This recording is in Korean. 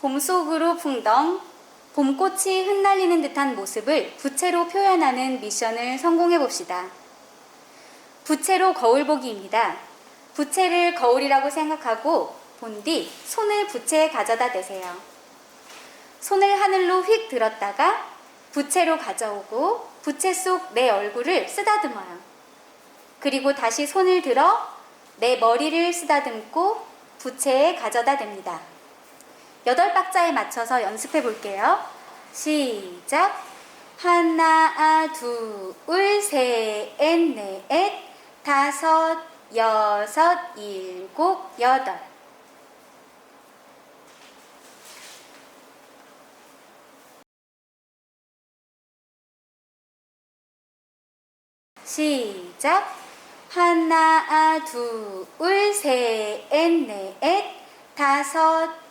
봄 속으로 풍덩 봄꽃이 흩날리는 듯한 모습을 부채로 표현하는 미션을 성공해 봅시다. 부채로 거울 보기입니다. 부채를 거울이라고 생각하고 본 뒤 손을 부채에 가져다 대세요. 손을 하늘로 휙 들었다가 부채로 가져오고 부채 속 내 얼굴을 쓰다듬어요. 그리고 다시 손을 들어 내 머리를 쓰다듬고 부채에 가져다 댑니다. 여덟 박자에 맞춰서 연습해 볼게요. 시작. 하나, 둘, 셋, 넷, 다섯, 여섯, 일곱, 여덟. 시작. 하나, 둘, 셋, 넷, 다섯,